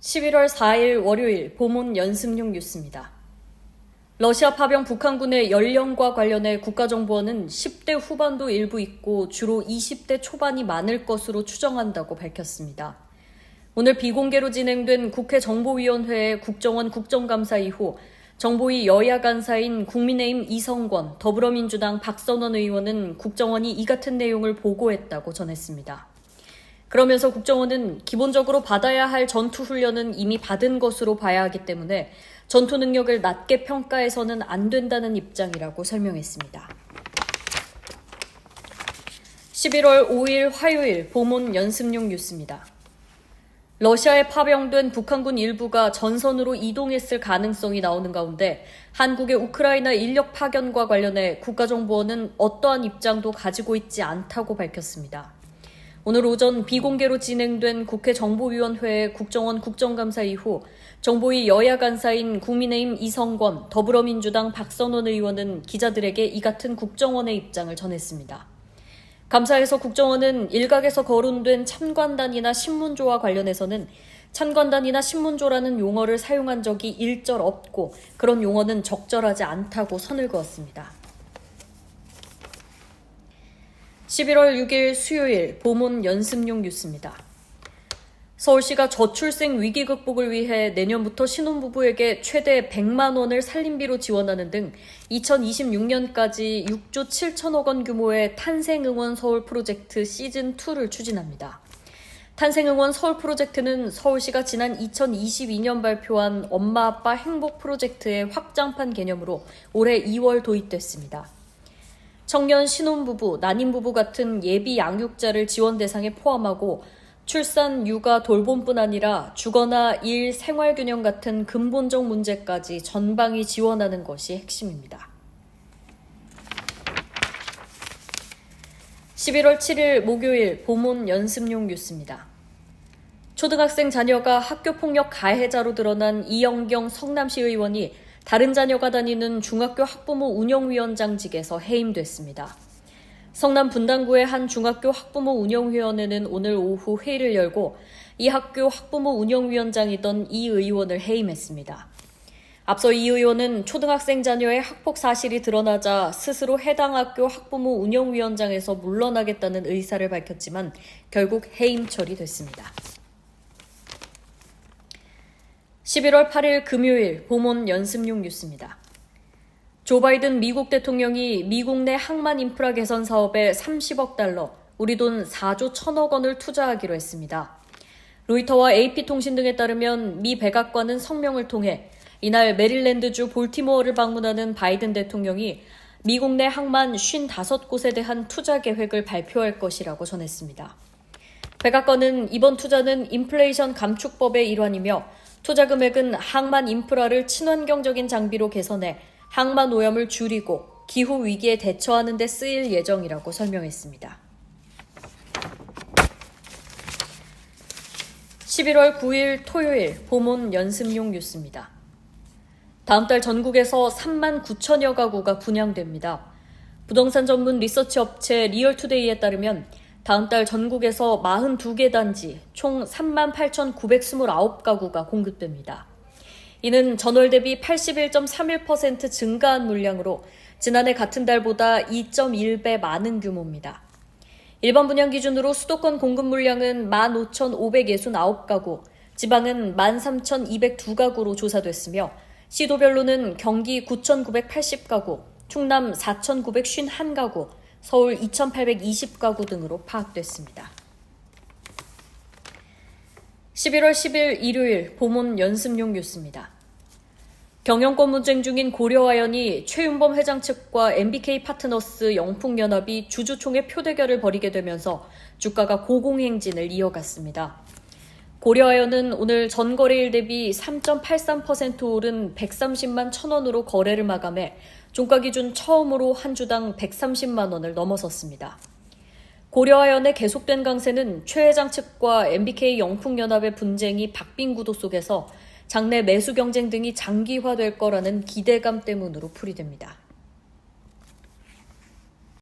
11월 4일 월요일 보문 연습용 뉴스입니다. 러시아 파병 북한군의 연령과 관련해 국가정보원은 10대 후반도 일부 있고 주로 20대 초반이 많을 것으로 추정한다고 밝혔습니다. 오늘 비공개로 진행된 국회 정보위원회 국정원 국정감사 이후 정보위 여야 간사인 국민의힘 이성권, 더불어민주당 박선원 의원은 국정원이 이 같은 내용을 보고했다고 전했습니다. 그러면서 국정원은 기본적으로 받아야 할 전투 훈련은 이미 받은 것으로 봐야 하기 때문에 전투 능력을 낮게 평가해서는 안 된다는 입장이라고 설명했습니다. 11월 5일 화요일 보문 연습용 뉴스입니다. 러시아에 파병된 북한군 일부가 전선으로 이동했을 가능성이 나오는 가운데 한국의 우크라이나 인력 파견과 관련해 국가정보원은 어떠한 입장도 가지고 있지 않다고 밝혔습니다. 오늘 오전 비공개로 진행된 국회 정보위원회 국정원 국정감사 이후 정보위 여야 간사인 국민의힘 이성권, 더불어민주당 박선원 의원은 기자들에게 이 같은 국정원의 입장을 전했습니다. 감사에서 국정원은 일각에서 거론된 참관단이나 신문조와 관련해서는 참관단이나 신문조라는 용어를 사용한 적이 일절 없고 그런 용어는 적절하지 않다고 선을 그었습니다. 11월 6일 수요일 보문 연습용 뉴스입니다. 서울시가 저출생 위기 극복을 위해 내년부터 신혼부부에게 최대 100만 원을 살림비로 지원하는 등 2026년까지 6조 7천억 원 규모의 탄생응원 서울 프로젝트 시즌2를 추진합니다. 탄생응원 서울 프로젝트는 서울시가 지난 2022년 발표한 엄마 아빠 행복 프로젝트의 확장판 개념으로 올해 2월 도입됐습니다. 청년 신혼부부, 난임부부 같은 예비 양육자를 지원 대상에 포함하고 출산, 육아, 돌봄뿐 아니라 주거나 일, 생활균형 같은 근본적 문제까지 전방위 지원하는 것이 핵심입니다. 11월 7일 목요일 보문 연습용 뉴스입니다. 초등학생 자녀가 학교폭력 가해자로 드러난 이영경 성남시 의원이 다른 자녀가 다니는 중학교 학부모 운영위원장직에서 해임됐습니다. 성남 분당구의 한 중학교 학부모 운영위원회는 오늘 오후 회의를 열고 이 학교 학부모 운영위원장이던 이 의원을 해임했습니다. 앞서 이 의원은 초등학생 자녀의 학폭 사실이 드러나자 스스로 해당 학교 학부모 운영위원장에서 물러나겠다는 의사를 밝혔지만 결국 해임 처리됐습니다. 11월 8일 금요일 보몬 연습용 뉴스입니다. 조 바이든 미국 대통령이 미국 내 항만 인프라 개선 사업에 30억 달러, 우리 돈 4조 1천억 원을 투자하기로 했습니다. 로이터와 AP통신 등에 따르면 미 백악관은 성명을 통해 이날 메릴랜드주 볼티모어를 방문하는 바이든 대통령이 미국 내 항만 55곳에 대한 투자 계획을 발표할 것이라고 전했습니다. 백악관은 이번 투자는 인플레이션 감축법의 일환이며 투자 금액은 항만 인프라를 친환경적인 장비로 개선해 항만 오염을 줄이고 기후 위기에 대처하는 데 쓰일 예정이라고 설명했습니다. 11월 9일 토요일 보몬 연습용 뉴스입니다. 다음 달 전국에서 3만 9천여 가구가 분양됩니다. 부동산 전문 리서치 업체 리얼투데이에 따르면 다음 달 전국에서 42개 단지 총 3만 8,929가구가 공급됩니다. 이는 전월 대비 81.31% 증가한 물량으로 지난해 같은 달보다 2.1배 많은 규모입니다. 일반 분양 기준으로 수도권 공급 물량은 15,569가구, 지방은 13,202가구로 조사됐으며 시도별로는 경기 9,980가구, 충남 4,951가구, 서울 2,820가구 등으로 파악됐습니다. 11월 10일 일요일 보문 연습용 뉴스입니다. 경영권 분쟁 중인 고려아연이 최윤범 회장 측과 MBK 파트너스 영풍연합이 주주총회 표대결을 벌이게 되면서 주가가 고공행진을 이어갔습니다. 고려아연은 오늘 전 거래일 대비 3.83% 오른 130만 천원으로 거래를 마감해 종가 기준 처음으로 한 주당 130만 원을 넘어섰습니다. 고려아연의 계속된 강세는 최 회장 측과 MBK 영풍연합의 분쟁이 박빙 구도 속에서 장내 매수 경쟁 등이 장기화될 거라는 기대감 때문으로 풀이됩니다.